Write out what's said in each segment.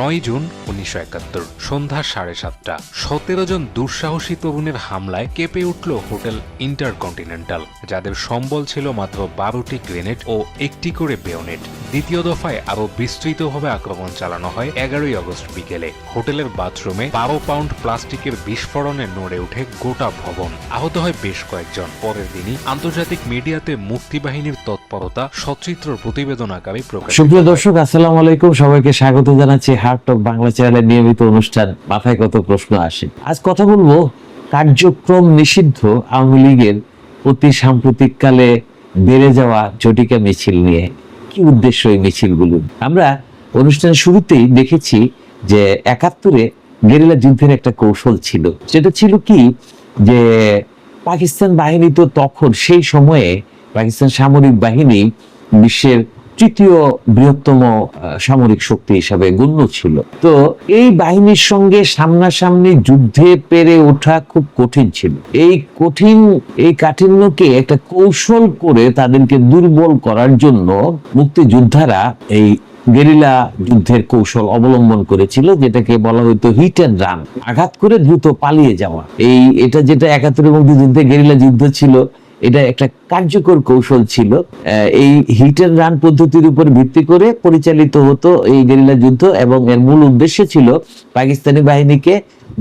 নয় জুন উনিশশো একাত্তর, সন্ধ্যা সাড়ে সাতটা। সতেরো জন দুঃসাহসী তরুণের হামলায় কেঁপে উঠল হোটেল ইন্টারকন্টিনেন্টাল, যাদের সম্বল ছিল মাত্র বারোটি গ্রেনেড ও একটি করে বেয়নেট। দ্বিতীয় দফায় আরও বিস্তৃতভাবে আক্রমণ চালানো হয় এগারোই আগস্ট বিকেলে। হোটেলের বাথরুমে বারো পাউন্ড প্লাস্টিকের বিস্ফোরণে নড়ে ওঠে গোটা ভবন। আহত হয় বেশ কয়েকজন। পরের দিনই আন্তর্জাতিক মিডিয়াতে মুক্তিবাহিনীর তৎপরতা, সচিত্র প্রতিবেদন আকারে প্রকাশ দর্শক, আসসালামু আলাইকুম। সবাইকে স্বাগত জানাচ্ছি হার্ট অফ বাংলা চ্যানেলের নিয়মিত অনুষ্ঠান, মাথায় কত প্রশ্ন আসে? আজ কথা বলব, কার্যক্রম নিষিদ্ধ আওয়ামী লীগের অতি সাম্প্রতিককালে বেড়ে যাওয়া জটিকা মিছিল নিয়ে। কি উদ্দেশ্য এই মিছিলগুলো? আমরা অনুষ্ঠানের শুরুতেই দেখেছি যে একাত্তরে গেরিলা যুদ্ধের একটা কৌশল ছিল। সেটা ছিল কি? যে পাকিস্তান বাহিনী তো তখন সেই সময়ে পাকিস্তান সামরিক বাহিনী বিশ্বের তৃতীয় বৃহত্তম সামরিক শক্তি হিসাবে গণ্য ছিল। তো এই বাহিনীর সঙ্গে সামনাসামনি যুদ্ধে পেরে ওঠা খুব কঠিন ছিল। এই কঠিন, এই কাঠিন্যকে একটা কৌশল করে তাদেরকে দুর্বল করার জন্য মুক্তিযোদ্ধারা এই গেরিলা যুদ্ধের কৌশল অবলম্বন করেছিল, যেটাকে বলা হতো হিট অ্যান্ড রান আঘাত করে দ্রুত পালিয়ে যাওয়া। এই, এটা যেটা একাত্তর এবং যুদ্ধে গেরিলা যুদ্ধ ছিল এটা একটা কার্যকর কৌশল ছিল। এই হিট অ্যান্ড রান পদ্ধতির উপর ভিত্তি করে পরিচালিত হতো এই গেরিলা যুদ্ধ এবং এর মূল উদ্দেশ্য ছিল পাকিস্তানি বাহিনীকে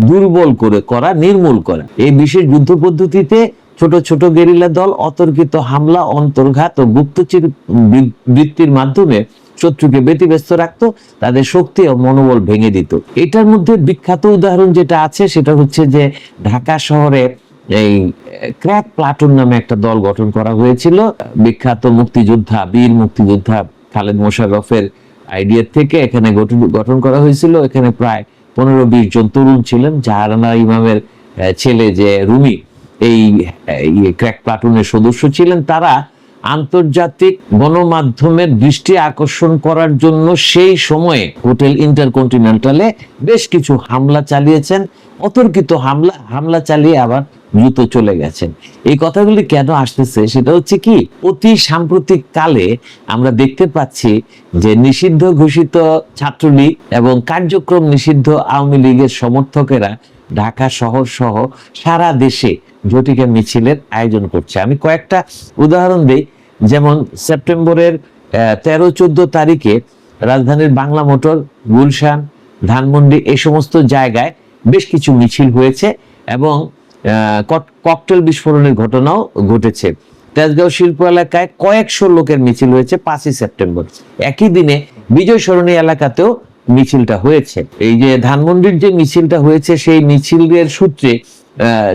দুর্বল করে করা, নির্মূল করা। এই বিশেষ যুদ্ধ পদ্ধতিতে ছোট ছোট গেরিলা দল অতর্কিত হামলা, অন্তর্ঘাত ও গুপ্তচর বৃত্তির মাধ্যমে শত্রুকে ব্যতিব্যস্ত রাখতো, তাদের শক্তি ও মনোবল ভেঙে দিত। এটার মধ্যে বিখ্যাত উদাহরণ যেটা আছে সেটা হচ্ছে যে ঢাকা শহরে এই ক্র্যাক প্লাটুন নামে একটা দল গঠন করা হয়েছিল। বিখ্যাত মুক্তিযোদ্ধা, বীর মুক্তিযোদ্ধা খালেদ মোশাররফের আইডিয়া থেকে এখানে গঠন করা হয়েছিল। এখানে প্রায় পনেরো বিশ জন তরুণ ছিলেন, জাহারানা ইমামের ছেলে যে রুমি, এই ক্র্যাক প্লাটুনের সদস্য ছিলেন। তারা আন্তর্জাতিক গণমাধ্যমের দৃষ্টি আকর্ষণ করার জন্য সেই সময়ে হোটেল ইন্টারকন্টিনেন্টালে বেশ কিছু হামলা চালিয়েছেন। অতর্কিত হামলা হামলা চালিয়ে আবার দ্রুত চলে গেছেন। এই কথাগুলি কেন আসতেছে সেটা হচ্ছে কি, অতি সাম্প্রতিক কালে আমরা দেখতে পাচ্ছি যে নিষিদ্ধ ঘোষিত ছাত্রলীগ এবং কার্যক্রম নিষিদ্ধ আওয়ামী লীগের সমর্থকেরা ঢাকা শহর সহ সারা দেশে ঝটিকা মিছিলের আয়োজন করছে। আমি কয়েকটা উদাহরণ দিই। যেমন সেপ্টেম্বরের তেরো চোদ্দ তারিখে রাজধানীর বাংলা মোটর, গুলশান, ধানমন্ডি এই সমস্ত জায়গায় বেশ কিছু মিছিল হয়েছে এবং ককটেল বিস্ফোরণের ঘটনাও ঘটেছে। তেজগাঁও শিল্প এলাকায় কয়েকশো লোকের মিছিল হয়েছে পাঁচই সেপ্টেম্বর। একই দিনে বিজয় সরণী এলাকাতেও মিছিলটা হয়েছে। এই যে ধানমন্ডির যে মিছিলটা হয়েছে, সেই মিছিলের সূত্রে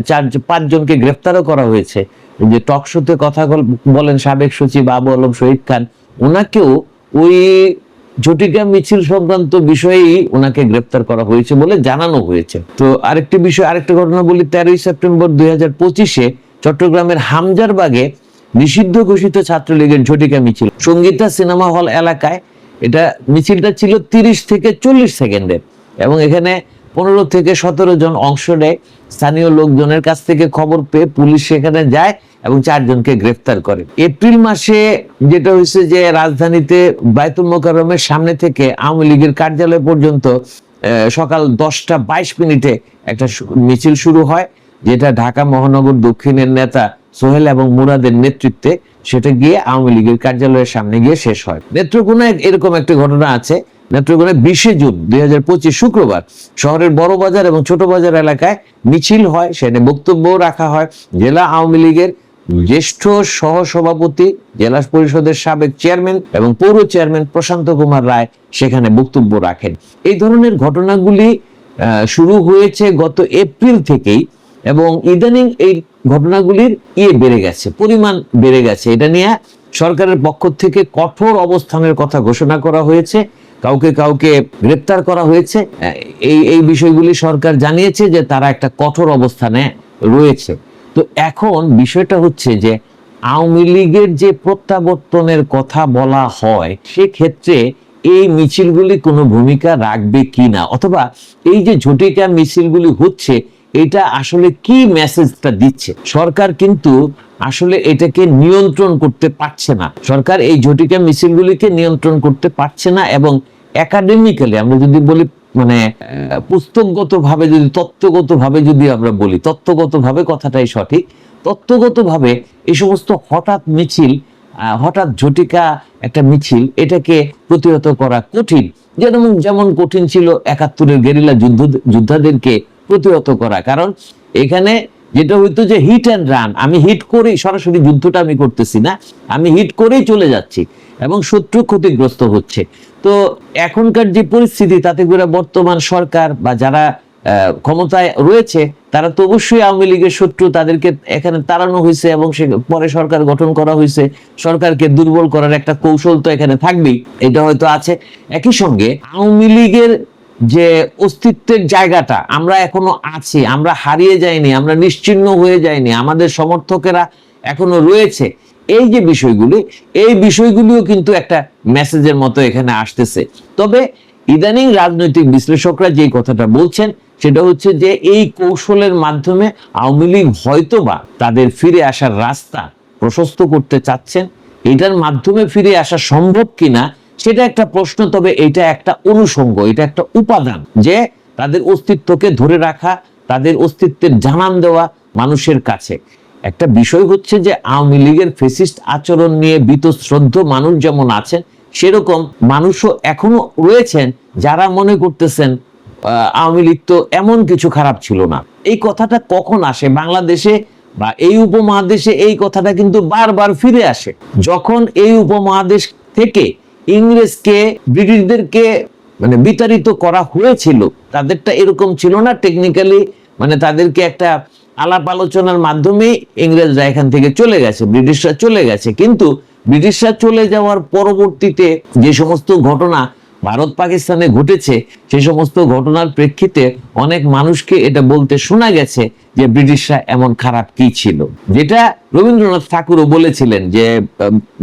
চার পাঁচজনকে গ্রেফতারও করা হয়েছে। যে টকশোতে কথা বল- বলেন সাবেক সচিব আবু আলম শহীদ খান, ওনাকেও ওই ঝটিকা মিছিল সংক্রান্ত বিষয়েই ওনাকে গ্রেপ্তার করা হয়েছে বলে জানানো হয়েছে। তো আরেকটি বিষয়, আরেকটা ঘটনা বলি, তেরোই সেপ্টেম্বর দুই চট্টগ্রামের হামজারবাগে নিষিদ্ধ ঘোষিত ছাত্রলীগের ঝটিকা মিছিল। সঙ্গীতা সিনেমা হল এলাকায় এটা মিছিলটা ছিল তিরিশ থেকে চল্লিশ সেকেন্ডের এবং এখানে পনেরো থেকে সতেরো জন অংশ নেয়। স্থানীয় লোকজনের কাছ থেকে খবর পেয়ে পুলিশ সেখানে যায় এবং চারজনকে গ্রেফতার করে। এপ্রিল মাসে যেটা হয়েছে যে রাজধানীতে বায়তুল মোকাররমের সামনে থেকে আওয়ামী লীগের কার্যালয় পর্যন্ত সকাল দশটা বাইশ মিনিটে একটা মিছিল শুরু হয়, যেটা ঢাকা মহানগর দক্ষিণের নেতা সোহেল এবং মুরাদের নেতৃত্বে, সেটা গিয়ে আওয়ামী লীগের কার্যালয়ের সামনে গিয়ে শেষ হয়। নেত্রকোনায় এরকম একটা ঘটনা আছে। নেত্রকোনায় বিশে জুন দুই হাজার পঁচিশ শুক্রবার শহরের বড় বাজার এবং ছোট বাজার এলাকায় মিছিল হয়। সেখানে বক্তব্য রাখা হয়। জেলা আওয়ামী লীগের জ্যেষ্ঠ সহ সভাপতি জেলা পরিষদের সাবেক চেয়ারম্যান এবং পৌর চেয়ারম্যান প্রশান্ত কুমার রায় সেখানে বক্তব্য রাখেন। এই ধরনের ঘটনাগুলি শুরু হয়েছে গত এপ্রিল থেকেই এবং ইদানিং এই ঘটনাগুলির ইয়ে বেড়ে গেছে, পরিমাণ বেড়ে গেছে। এটা নিয়ে সরকারের পক্ষ থেকে কঠোর অবস্থানের কথা ঘোষণা করা হয়েছে, কাউকে কাউকে গ্রেপ্তার করা হয়েছে। এই এই বিষয়গুলি সরকার জানিয়েছে যে তারা একটা কঠোর অবস্থানে রয়েছে। তো এখন বিষয়টা হচ্ছে যে আওয়ামী লীগের যে প্রত্যাবর্তনের কথা বলা হয়, সেক্ষেত্রে এই মিছিলগুলি কোনো ভূমিকা রাখবে কিনা? অথবা এই যে ঝটিকা মিছিলগুলি হচ্ছে এটা আসলে কি মেসেজটা দিচ্ছে? সরকার কিন্তু আসলে এটাকে নিয়ন্ত্রণ করতে পারছে না। সরকার এই ঝটিকা মিছিলগুলিকে নিয়ন্ত্রণ করতে পারছে না এবং একাডেমিক্যালি আমরা যদি বলি মানে পুস্তকগত ভাবে যদি তত্ত্বগত ভাবে যদি আমরা বলি তত্ত্বগত ভাবে কথাটাই সঠিক তত্ত্বগত ভাবে এই সমস্ত হঠাৎ মিছিল হঠাৎ ঝটিকা একটা মিছিল, এটাকে প্রতিহত করা কঠিন। যেমন যেমন কঠিন ছিল একাত্তরের গেরিলা যুদ্ধ, যোদ্ধাদেরকে প্রতিহত করা। কারণ এখানে যেটা হইতো যে হিট অ্যান্ড রান আমি হিট করেই সরাসরি যুদ্ধটা আমি করতেছি না, আমি হিট করেই চলে যাচ্ছি এবং শত্রু ক্ষতিগ্রস্ত হচ্ছে। তো এখনকার যে পরিস্থিতি, তাতে করে বর্তমান সরকার বা যারা ক্ষমতায় রয়েছে, তারা তো অবশ্যই আওয়ামী লীগের শত্রু, তাদেরকে এখানে তাড়ানো হয়েছে এবং সে পরে সরকার গঠন করা হয়েছে। সরকারকে দুর্বল করার একটা কৌশল তো এখানে থাকবেই, এটা হয়তো আছে। একই সঙ্গে আওয়ামী লীগের যে অস্তিত্বের জায়গাটা, আমরা এখনও আছি, আমরা হারিয়ে যাইনি, আমরা নিশ্চিহ্ন হয়ে যাইনি, আমাদের সমর্থকেরা এখনও রয়েছে। এই যে বিষয়গুলি, এই বিষয়গুলিও কিন্তু একটা মেসেজের মতো এখানে আসতেছে। তবে ইদানিং রাজনৈতিক বিশ্লেষকরা যে কথাটা বলছেন, সেটা হচ্ছে যে এই কৌশলের মাধ্যমে আওয়ামী লীগ হয়তোবা তাদের ফিরে আসার রাস্তা প্রশস্ত করতে চাচ্ছেন। এটার মাধ্যমে ফিরে আসা সম্ভব কিনা সেটা একটা প্রশ্ন, তবে এটা একটা অনুষঙ্গ, এটা একটা উপাদান যে তাদের অস্তিত্বকে ধরে রাখা, তাদের অস্তিত্বের জানান দেওয়া মানুষের কাছে। একটা বিষয় হচ্ছে যে আওয়ামী লীগের ফেসিস্ট আচরণ নিয়ে বীতশ্রদ্ধ মানুষ যেমন আছেন, সেরকম মানুষও এখনও রয়েছেন যারা মনে করতেছেন আওয়ামী লীগ তো এমন কিছু খারাপ ছিল না। এই কথাটা কখন আসে? বাংলাদেশে বা এই উপমহাদেশে এই কথাটা কিন্তু বারবার ফিরে আসে। যখন এই উপমহাদেশ থেকে ইংরেজকে, ব্রিটিশদেরকে মানে বিতাড়িত করা হয়েছিল। তাদেরটা এরকম ছিল না টেকনিক্যালি মানে তাদেরকে একটা আলাপ আলোচনার মাধ্যমে ইংরেজরা এখান থেকে চলে গেছে, ব্রিটিশরা চলে গেছে। কিন্তু ব্রিটিশরা চলে যাওয়ার পরবর্তীতে যে সমস্ত ঘটনা ভারত পাকিস্তানে ঘটেছে সেই সমস্ত ঘটনার প্রেক্ষিতে অনেক মানুষকে এটা বলতে শোনা গেছে যে ব্রিটিশরা এমন খারাপ কি ছিল। যেটা রবীন্দ্রনাথ ঠাকুরও বলেছিলেন যে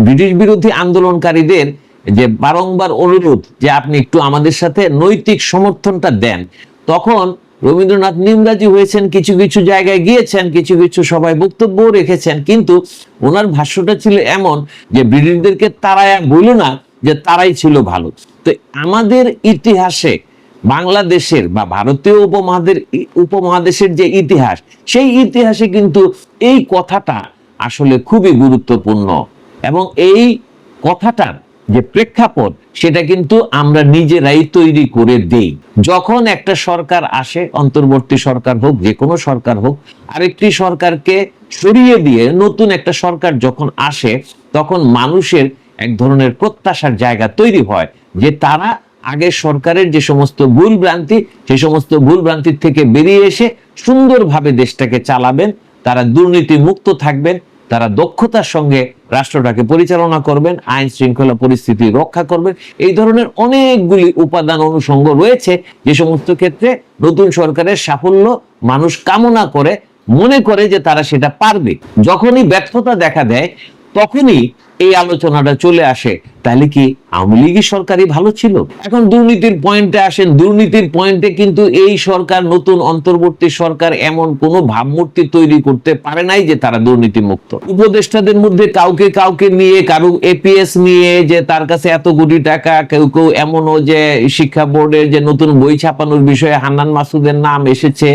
ব্রিটিশ বিরোধী আন্দোলনকারীদের যে বারংবার অনুরোধ যে আপনি একটু আমাদের সাথে নৈতিক সমর্থনটা দেন। তখন রবীন্দ্রনাথ নিমরাজি হয়েছেন, কিছু কিছু জায়গায় গিয়েছেন, কিছু কিছু সবাই বক্তব্য রেখেছেন। কিন্তু ওনার ভাষ্যটা ছিল এমন যে ব্রিটিশদেরকে তারাই বইল না যে তারাই ছিল ভালো। তো আমাদের ইতিহাসে বাংলাদেশের বা ভারতীয় উপমহাদের, উপমহাদেশের যে ইতিহাস, সেই ইতিহাসে কিন্তু এই কথাটা আসলে খুবই গুরুত্বপূর্ণ। এবং এই কথাটার যে প্রেক্ষাপট, সেটা কিন্তু আমরা নিজেরাই তৈরি করে দেই। যখন একটা সরকার আসে, অন্তর্বর্তী সরকার হোক, যে কোনো সরকার হোক, আরেকটি সরকারকে সরিয়ে দিয়ে নতুন একটা সরকার যখন আসে, তখন মানুষের এক ধরনের প্রত্যাশার জায়গা তৈরি হয় যে তারা আগের সরকারের যে সমস্ত ভুল ভ্রান্তি সেই সমস্ত ভুল ভ্রান্তির থেকে বেরিয়ে এসে সুন্দরভাবে দেশটাকে চালাবেন, তারা দুর্নীতি মুক্ত থাকবেন তারা দক্ষতার সঙ্গে রাষ্ট্রটাকে পরিচালনা করবেন, আইন শৃঙ্খলা পরিস্থিতি রক্ষা করবেন। এই ধরনের অনেকগুলি উপাদান অনুষঙ্গ রয়েছে যে সমস্ত ক্ষেত্রে নতুন সরকারের সাফল্য মানুষ কামনা করে, মনে করে যে তারা সেটা পারবে। যখনই ব্যর্থতা দেখা দেয়, তখনই এই আলোচনাটা চলে আসে, তাহলে কি আওয়ামী লীগই সরকারই ভালো ছিল? এখন দুর্নীতির পয়েন্টে আসেন, দুর্নীতির পয়েন্টে কিন্তু এই সরকার, নতুন অন্তর্বর্তী সরকার এমন কোনো ভাবমূর্তি তৈরি করতে পারে নাই যে তারা দুর্নীতি মুক্ত উপদেষ্টাদের মধ্যে কাউকে কাউকে নিয়ে, কারও এপিএস নিয়ে, যে তার কাছে এত কোটি টাকা, কেউ কেউ এমনও যে শিক্ষা বোর্ডের যে নতুন বই ছাপানোর বিষয়ে হান্নান মাসুদের নাম এসেছে,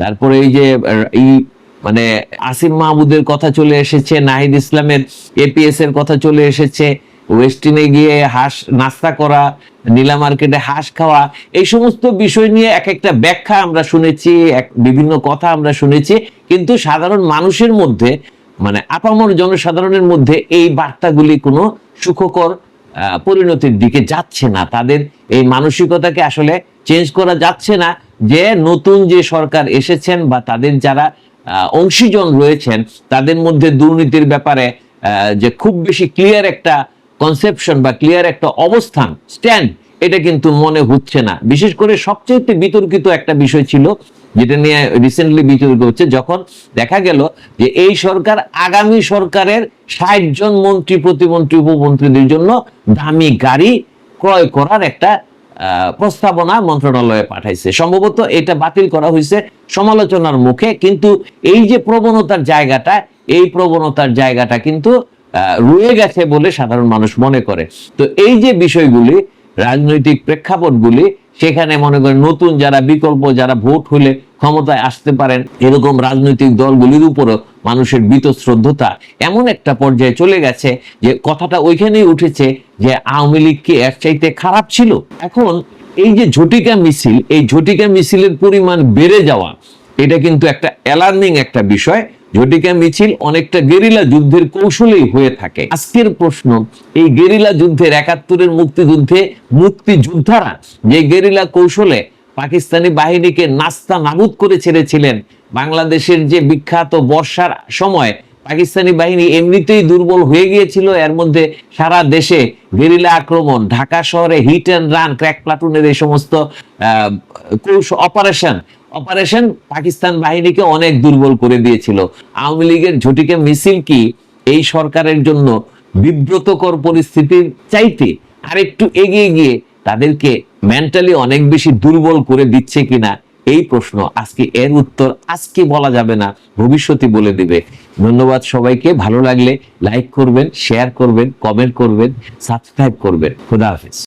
তারপরে এই যে এই মানে আসিম মাহমুদের কথা চলে এসেছে, নাহিদ ইসলামের এপিএস এর কথা চলে এসেছে ওয়েস্টিনে গিয়ে হাঁস, নাস্তা করা, নীলা মার্কেটে হাঁস খাওয়া, এই সমস্ত বিষয় নিয়ে এক একটা ব্যাখ্যা আমরা শুনেছি, এক বিভিন্ন কথা আমরা শুনেছি, কিন্তু সাধারণ মানুষের মধ্যে মানে আপামর জনসাধারণের মধ্যে এই বার্তাগুলি কোনো সুখকর পরিণতির দিকে যাচ্ছে না। তাদের এই মানসিকতাকে আসলে চেঞ্জ করা যাচ্ছে না যে নতুন যে সরকার এসেছেন বা তাদের যারা অংশীজন রয়েছেন, তাদের মধ্যে দুর্নীতির ব্যাপারে যে খুব বেশি ক্লিয়ার একটা কনসেপশন বা ক্লিয়ার একটা অবস্থান স্ট্যান্ড এটা কিন্তু মনে হচ্ছে না। বিশেষ করে সবচেয়ে বিতর্কিত একটা বিষয় ছিল, যেটা নিয়ে রিসেন্টলি বিতর্ক হচ্ছে, যখন দেখা গেল যে এই সরকার আগামী সরকারের ষাট জন মন্ত্রী, প্রতিমন্ত্রী, উপমন্ত্রীদের জন্য দামি গাড়ি ক্রয় করার একটা প্রস্তাবনা মন্ত্রণালয়ে পাঠাইছে। সম্ভবত এটা বাতিল করা হয়েছে সমালোচনার মুখে, কিন্তু এই যে প্রবণতার জায়গাটা, এই প্রবণতার জায়গাটা কিন্তু রয়ে গেছে বলে সাধারণ মানুষ মনে করে। তো এই যে বিষয়গুলি, রাজনৈতিক প্রেক্ষাপটগুলি, সেখানে মনে করেন নতুন যারা বিকল্প, যারা ভোট হলে ক্ষমতায় আসতে পারেন, এরকম রাজনৈতিক দলগুলির উপরও মানুষের বীতশ্রদ্ধতা এমন একটা পর্যায়ে চলে গেছে যে কথাটা ওইখানেই উঠেছে যে আওয়ামী লীগ কি এর চাইতে খারাপ ছিল? এখন এই যে ঝটিকা মিছিল, এই ঝটিকা মিছিলের পরিমাণ বেড়ে যাওয়া, এটা কিন্তু একটা অ্যালার্মিং একটা বিষয়। ঝটিকা মিছিল অনেকটা গেরিলা যুদ্ধের কৌশলেই হয়ে থাকে। আজকের প্রশ্ন, এই গেরিলা যুদ্ধের একাত্তরের মুক্তিযুদ্ধে মুক্তিযোদ্ধারা যে গেরিলা কৌশলে পাকিস্তানি বাহিনীকে নাস্তা নাবুদ করে ছেড়েছিলেন। বাংলাদেশের যে বিখ্যাত বর্ষার সময়, পাকিস্তানি বাহিনী এমনিতেই দুর্বল হয়ে গিয়েছিল। এর মধ্যে সারা দেশে গেরিলা আক্রমণ, ঢাকা শহরে হিট অ্যান্ড রান, ক্র্যাক প্লাটুনের এই সমস্ত অপারেশন। অপারেশন পাকিস্তান বাহিনীকে অনেক দুর্বল করে দিয়েছিল। আওয়ামী লীগের ঝটিকে মিছিল কি এই সরকারের জন্য বিব্রতকর পরিস্থিতির চাইতে আরেকটু এগিয়ে গিয়ে তাদেরকে মেন্টালি অনেক বেশি দুর্বল করে দিচ্ছে কিনা এই প্রশ্ন। আজকে এর উত্তর আজকে বলা যাবে না, ভবিষ্যতে বলে দিবে। ধন্যবাদ সবাইকে, ভালো লাগলে লাইক করবেন শেয়ার করবেন কমেন্ট করবেন সাবস্ক্রাইব করবেন। খুদা হাফিজ।